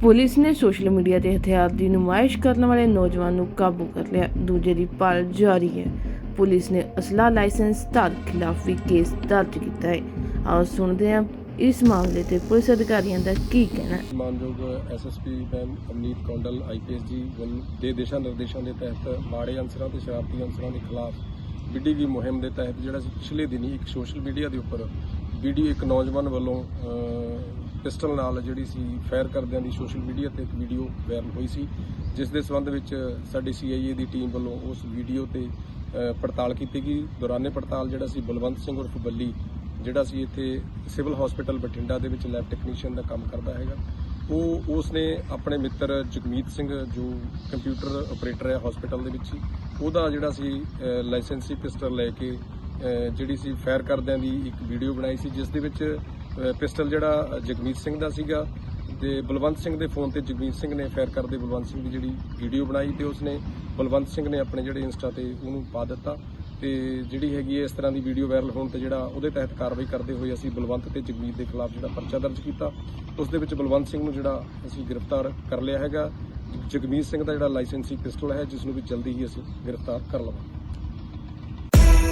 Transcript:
Police ਨੇ social media ਤੇ ਹਥਿਆਰ ਦੀ ਨੁਮਾਇਸ਼ ਕਰਨ ਵਾਲੇ ਨੌਜਵਾਨ ਨੂੰ ਕਾਬੂ ਕਰ ਲਿਆ। ਦੂਜੇ ਦੀ ਭਾਲ ਜਾਰੀ ਹੈ। ਪੁਲਿਸ ਨੇ ਅਸਲਾ ਲਾਇਸੈਂਸ ਧਾਰਕ ਖਿਲਾਫ ਵੀ ਕੇਸ ਦਰਜ ਕੀਤਾ ਹੈ। ਆਓ ਸੁਣਦੇ ਹਾਂ ਇਸ ਮਾਮਲੇ ਤੇ ਪੁਲਿਸ ਅਧਿਕਾਰੀਆਂ ਦਾ ਕੀ ਕਹਿਣਾ ਹੈ। ਮਾਨਯੋਗ SSP ma'am Amneet Kondal IPS ji ਦੇ ਦਿਸ਼ਾ ਨਿਰਦੇਸ਼ਾਂ ਦੇ ਤਹਿਤ ਮਾੜੇ ਅਨਸਰਾਂ ਤੇ ਸ਼ਰਾਰਤੀ ਅਨਸਰਾਂ ਦੇ ਖਿਲਾਫ ਵਿੱਢੀ ਗਈ ਮੁਹਿੰਮ ਦੇ ਤਹਿਤ ਜਿਹੜਾ ਸੀ ਪਿਛਲੇ ਦਿਨੀ ਇੱਕ ਸੋਸ਼ਲ ਮੀਡੀਆ ਦੇ ਉੱਪਰ ਵੀਡੀਓ ਇੱਕ ਨੌਜਵਾਨ ਵੱਲੋਂ ਪਿਸਟਲ ਨਾਲ ਜਿਹੜੀ ਸੀ ਫਾਇਰ ਕਰਦਿਆਂ ਦੀ ਸੋਸ਼ਲ ਮੀਡੀਆ ਤੇ ਇੱਕ ਵੀਡੀਓ ਵਾਇਰਲ ਹੋਈ ਸੀ, ਜਿਸ ਦੇ ਸੰਬੰਧ ਵਿੱਚ ਸਾਡੀ ਸੀਆਈਏ ਦੀ ਟੀਮ ਵੱਲੋਂ ਉਸ ਵੀਡੀਓ ਤੇ ਪੜਤਾਲ ਕੀਤੀ ਗਈ। ਦੌਰਾਨੇ ਪੜਤਾਲ ਜਿਹੜਾ ਸੀ ਬਲਵੰਤ ਸਿੰਘ ਉਰਫ ਬੱਲੀ, ਜਿਹੜਾ ਸੀ ਇੱਥੇ ਸਿਵਲ ਹਸਪੀਟਲ ਬਠਿੰਡਾ ਦੇ ਵਿੱਚ ਲੈਬ ਟੈਕਨੀਸ਼ੀਅਨ ਦਾ ਕੰਮ ਕਰਦਾ ਹੈਗਾ। ਉਹ, ਉਸ ਨੇ ਆਪਣੇ ਮਿੱਤਰ ਜਗਮੀਤ ਸਿੰਘ, ਜੋ ਕੰਪਿਊਟਰ ਆਪਰੇਟਰ ਹੈ ਹਸਪੀਟਲ ਦੇ ਵਿੱਚ ਹੀ ਉਹਦਾ ਜਿਹੜਾ ਸੀ ਲਾਇਸੈਂਸੀ ਪਿਸਟਲ ਲੈ ਕੇ ਜਿਹੜੀ ਸੀ ਫਾਇਰ ਕਰਦਿਆਂ ਦੀ ਇੱਕ ਵੀਡੀਓ ਬਣਾਈ ਸੀ, ਜਿਸ ਦੇ ਵਿੱਚ ਪਿਸਟਲ ਜਿਹੜਾ ਜਗਮੀਤ ਸਿੰਘ ਦਾ ਸੀਗਾ ਤੇ ਬਲਵੰਤ ਸਿੰਘ ਦੇ ਫੋਨ ਤੇ ਜਗਮੀਤ ਸਿੰਘ ਨੇ ਫਾਇਰ ਕਰਦੇ ਬਲਵੰਤ ਸਿੰਘ ਦੀ ਜਿਹੜੀ ਵੀਡੀਓ ਬਣਾਈ ਤੇ ਉਸਨੇ ਬਲਵੰਤ ਸਿੰਘ ਨੇ ਆਪਣੇ ਜਿਹੜੇ ਇੰਸਟਾ ਤੇ ਉਹਨੂੰ ਪਾ ਦਿੱਤਾ ਤੇ ਜਿਹੜੀ ਹੈਗੀ ਹੈ ਇਸ ਤਰ੍ਹਾਂ ਦੀ ਵੀਡੀਓ ਵਾਇਰਲ ਹੋਣ ਤੇ ਜਿਹੜਾ ਉਹਦੇ ਤਹਿਤ ਕਾਰਵਾਈ ਕਰਦੇ ਹੋਏ ਅਸੀਂ ਬਲਵੰਤ ਤੇ ਜਗਮੀਤ ਦੇ ਖਿਲਾਫ ਜਿਹੜਾ ਪਰਚਾ ਦਰਜ ਕੀਤਾ ਉਸ ਦੇ ਵਿੱਚ ਬਲਵੰਤ ਸਿੰਘ ਨੂੰ ਜਿਹੜਾ ਅਸੀਂ ਗ੍ਰਿਫਤਾਰ ਕਰ ਲਿਆ ਹੈਗਾ। ਜਗਮੀਤ ਸਿੰਘ ਦਾ ਜਿਹੜਾ ਲਾਇਸੈਂਸੀ ਪਿਸਟਲ ਹੈ, ਜਿਸ ਨੂੰ ਵੀ ਜਲਦੀ ਹੀ ਅਸੀਂ ਗ੍ਰਿਫਤਾਰ ਕਰ ਲਵਾਂਗੇ।